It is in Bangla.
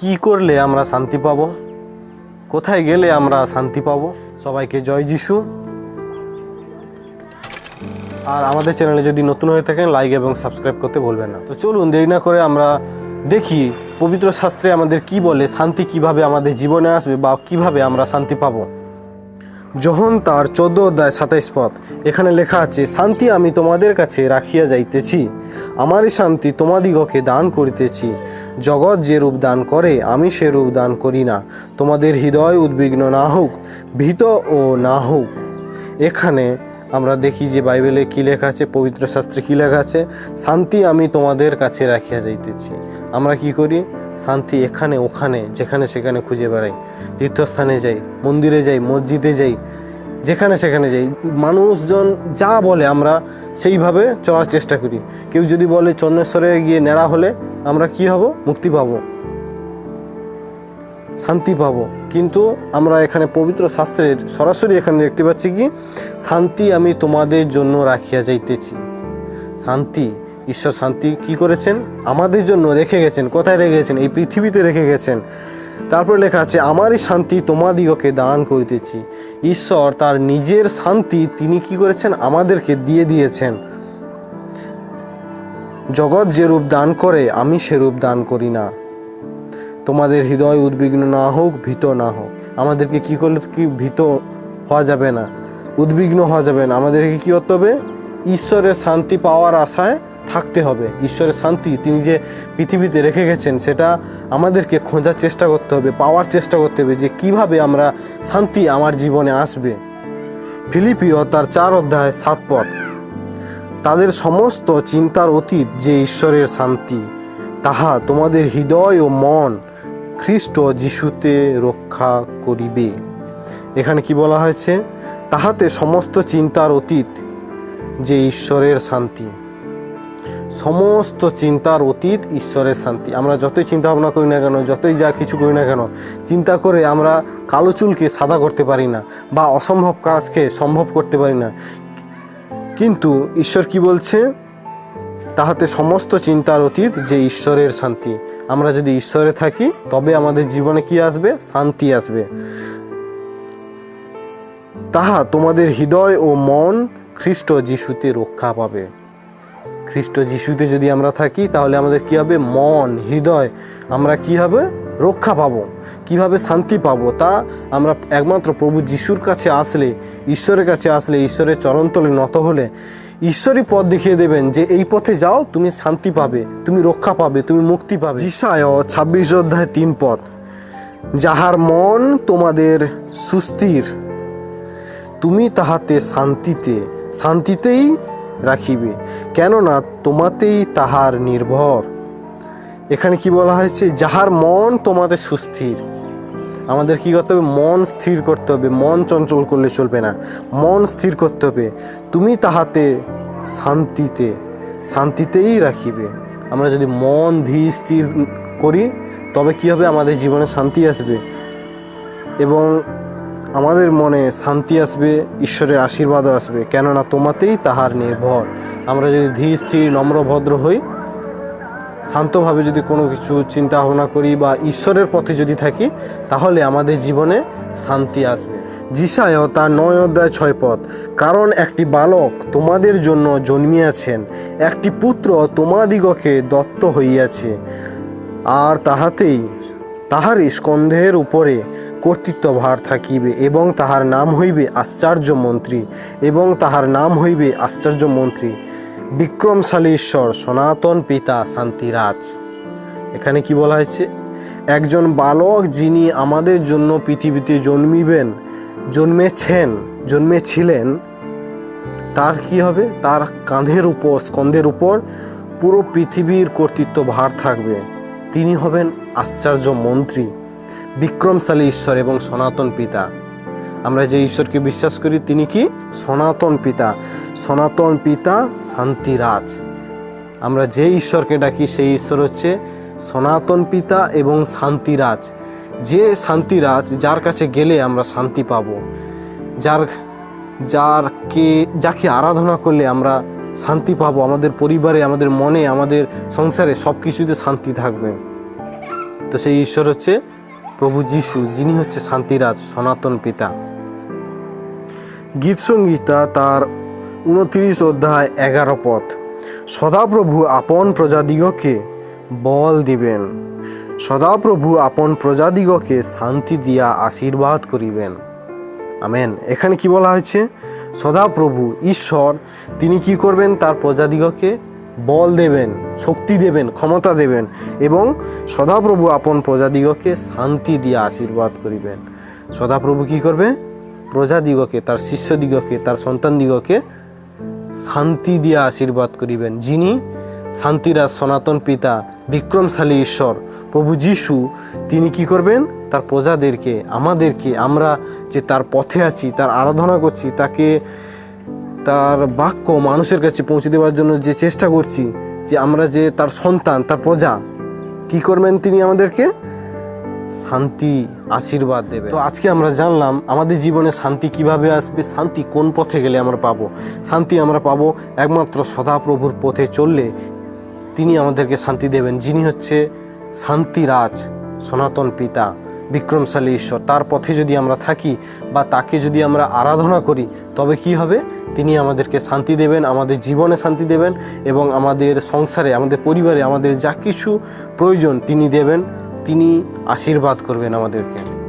কি করলে আমরা শান্তি পাবো? কোথায় গেলে আমরা শান্তি পাবো? সবাইকে জয় যিশু। আর আমাদের চ্যানেলে যদি নতুন হয়ে থাকেন লাইক এবং সাবস্ক্রাইব করতে ভুলবেন না। তো চলুন, দেরি না করে আমরা দেখি পবিত্র শাস্ত্রে আমাদের কি বলে, শান্তি কীভাবে আমাদের জীবনে আসবে বা কীভাবে আমরা শান্তি পাবো। যখন তার চোদ্দ অধ্যায় সাতাইশ পথ এখানে লেখা আছে, শান্তি আমি তোমাদের কাছে রাখিয়া যাইতেছি। আমারই শান্তি তোমাদিগকে দান করিতেছি। জগৎ যে রূপ দান করে, আমি সে রূপ দান করি না। তোমাদের হৃদয় উদ্বিগ্ন না হোক, ভীত ও না হোক। এখানে আমরা দেখি যে বাইবেলে কী লেখা আছে পবিত্র শাস্ত্রে কী লেখা আছে, শান্তি আমি তোমাদের কাছে রাখিয়া যাইতেছি। আমরা কি করি? শান্তি এখানে, ওখানে, যেখানে, সেখানে খুঁজে বেড়াই। তীর্থস্থানে যাই, মন্দিরে যাই, মসজিদে যাই, যেখানে, সেখানে যাই। মানুষজন যা বলে আমরা সেইভাবে চলার চেষ্টা করি। কেউ যদি বলে চন্দ্রেশ্বরে গিয়ে নেড়া হলে আমরা কি হব? মুক্তি পাবো। শান্তি পাবো। কিন্তু আমরা এখানে পবিত্র শাস্ত্রের সরাসরি এখানে দেখতে পাচ্ছি কি? শান্তি আমি তোমাদের জন্য রাখিয়া যাইতেছি। শান্তি ঈশ্বর শান্তি কি করেছেন? আমাদের জন্য রেখে গেছেন। কোথায় রেখে গেছেন? এই পৃথিবীতে রেখে গেছেন। তারপর লেখা আছে, আমারই শান্তি তোমাদিগকে দান করিতেছি। ঈশ্বর তার নিজের শান্তি তিনি কি করেছেন? আমাদেরকে দিয়ে দিয়েছেন। জগৎ যে রূপ দান করে, আমি সে রূপ দান করি না। তোমাদের হৃদয় উদ্বিগ্ন না হোক, ভীত না হোক। আমাদেরকে কি করলে কি ভীত হওয়া যাবে না? উদ্বিগ্ন হওয়া যাবে না। আমাদেরকে কি করতে হবে? ঈশ্বরের শান্তি পাওয়ার আশায় থাকতে হবে। ঈশ্বরের শান্তি তিনি যে পৃথিবীতে রেখে গেছেন, সেটা আমাদেরকে খোঁজার চেষ্টা করতে হবে, পাওয়ার চেষ্টা করতে হবে যে কীভাবে আমরা শান্তি আমার জীবনে আসবে। ফিলিপিও তার চার অধ্যায় সাত পথ। তাদের সমস্ত চিন্তার অতীত যে ঈশ্বরের শান্তি, তাহা তোমাদের হৃদয় ও মন খ্রিস্ট যিশুতে রক্ষা করিবে। এখানে কি বলা হয়েছে? তাহাতে সমস্ত চিন্তার অতীত যে ঈশ্বরের শান্তি। সমস্ত চিন্তার অতীত ঈশ্বরের শান্তি। আমরা যতই চিন্তা ভাবনা করি না কেন, যতই যা কিছু করি না কেন, চিন্তা করে আমরা কালো চুলকে সাদা করতে পারি না বা অসম্ভব কাজকে সম্ভব করতে পারি না। কিন্তু ঈশ্বর কি বলছে? তাহাতে সমস্ত চিন্তার অতীত যে ঈশ্বরের শান্তি। আমরা যদি ঈশ্বরে থাকি, তবে আমাদের জীবনে কি আসবে? শান্তি আসবে। তাহা তোমাদের হৃদয় ও মন খ্রিস্ট যিশুতে রক্ষা পাবে। খ্রিস্ট যিশুতে যদি আমরা থাকি, তাহলে আমাদের কি হবে? মন, হৃদয়। আমরা কি হবে? রক্ষা পাবো। কীভাবে শান্তি পাবো? তা আমরা একমাত্র প্রভু যিশুর কাছে আসলে, ঈশ্বরের কাছে আসলে, ঈশ্বরের চরণতলে নত হলে ঈশ্বরই পথ দেখিয়ে দেবেন যে এই পথে যাও, তুমি শান্তি পাবে, তুমি রক্ষা পাবে, তুমি মুক্তি পাবে। যিশায় ছাব্বিশ অধ্যায় তিন পথ যাহার মন তোমাদের সুস্থির, তুমি তাহাতে শান্তিতে, শান্তিতেই রাখিবে। কেননা তোমাতেই তাহার নির্ভর। এখানে কি বলা হয়েছে? যাহার মন তোমাদের সুস্থির। আমাদের কি করতে হবে? মন স্থির করতে হবে। মন চঞ্চল করলে চলবে না। মন স্থির করতে হবে। তুমি তাহাতে শান্তিতে, শান্তিতেই রাখিবে। আমরা যদি মন ধীর স্থির করি, তবে কি হবে? আমাদের জীবনে শান্তি আসবে। এবং আমাদের মনে শান্তি আসবে, ঈশ্বরের আশীর্বাদও আসবে, কেননা তোমাতেই তাহার নির্ভর। আমরা যদি ধীর, স্থির, নম্র, ভদ্র হই, শান্তভাবে যদি কোনো কিছু চিন্তা ভাবনা করি বা ঈশ্বরের পথে যদি থাকি, তাহলে আমাদের জীবনে শান্তি আসবে। যিশায় তার নয় অধ্যায় ছয় পথ, কারণ একটি বালক তোমাদের জন্য জন্মিয়াছেন, একটি পুত্র তোমাদিগকে দত্ত হইয়াছে, আর তাহাতেই তাহার স্কন্ধের উপরে কর্তৃত্ব ভার থাকিবে এবং তাহার নাম হইবে আশ্চর্য মন্ত্রী এবং তাহার নাম হইবে আশ্চর্য মন্ত্রী। বিক্রমশালী ঈশ্বর, সনাতন পিতা শান্তিরাজ। এখানে কি বলা হয়েছে? একজন বালক যিনি আমাদের জন্য পৃথিবীতে জন্মিবেন, জন্মেছেন, জন্মেছিলেন, তার কি হবে? তার কাঁধের উপর, স্কন্ধের উপর পুরো পৃথিবীর কর্তৃত্ব ভার থাকবে। তিনি হবেন আশ্চর্য মন্ত্রী। বিক্রমশালী ঈশ্বর এবং সনাতন পিতা। আমরা যে ঈশ্বরকে বিশ্বাস করি, তিনি কি? সনাতন পিতা। সনাতন পিতা শান্তিরাজ। আমরা যে ঈশ্বরকে ডাকি, সেই ঈশ্বর হচ্ছে সনাতন পিতা এবং শান্তিরাজ। যে শান্তিরাজ, যার কাছে গেলে আমরা শান্তি পাব। যার যারকে যাকে আরাধনা করলে আমরা শান্তি পাবো। আমাদের পরিবারে, আমাদের মনে, আমাদের সংসারে সব কিছুতে শান্তি থাকবে। তো সেই ঈশ্বর হচ্ছে প্রভু যিশু, যিনি হচ্ছে শান্তিরাজ, সনাতন পিতা। গীত সংগীতা তার উনত্রিশ অধ্যায় এগারো পথ। সদাপ্রভু আপন প্রজাদিগকে বল দিবেন। সদাপ্রভু আপন প্রজাদিগকে শান্তি দিয়া আশীর্বাদ করিবেন। আমেন। এখানে কি বলা হয়েছে? সদাপ্রভু, ঈশ্বর, তিনি কি করবেন? তার প্রজাদিগকে বল দেবেন, শক্তি দেবেন, ক্ষমতা দেবেন এবং সদাপ্রভু আপন প্রজাদিগকে শান্তি দিয়ে আশীর্বাদ করিবেন। সদাপ্রভু কি করবে? প্রজাদিগকে, তার শিষ্যদিগকে, তার সন্তানদিগকে শান্তি দিয়ে আশীর্বাদ করিবেন। যিনি শান্তিরাজ সনাতন পিতা, বিক্রমশালী ঈশ্বর, প্রভু যিশু, তিনি কি করবেন? তার প্রজাদেরকে, আমাদেরকে, আমরা যে তার পথে আছি, তার আরাধনা করছি, তাকে তার বাক্য মানুষের কাছে পৌঁছে দেওয়ার জন্য যে চেষ্টা করছি, যে আমরা যে তার সন্তান, তার প্রজা, কি করবেন তিনি আমাদেরকে? শান্তি, আশীর্বাদ দেবে তো আজকে আমরা জানলাম আমাদের জীবনে শান্তি কীভাবে আসবে, শান্তি কোন পথে গেলে আমরা পাবো? শান্তি আমরা পাবো একমাত্র সদাপ্রভুর পথে চললে তিনি আমাদেরকে শান্তি দেবেন, যিনি হচ্ছে শান্তিরাজ সনাতন পিতা। বিক্রমশালী ঈশ্বর, তার পথে যদি আমরা থাকি বা তাকে যদি আমরা আরাধনা করি, তবে কি হবে? তিনি আমাদেরকে শান্তি দেবেন, আমাদের জীবনে শান্তি দেবেন এবং আমাদের সংসারে, আমাদের পরিবারে, আমাদের যা কিছু প্রয়োজন তিনি দেবেন, তিনি আশীর্বাদ করবেন আমাদেরকে।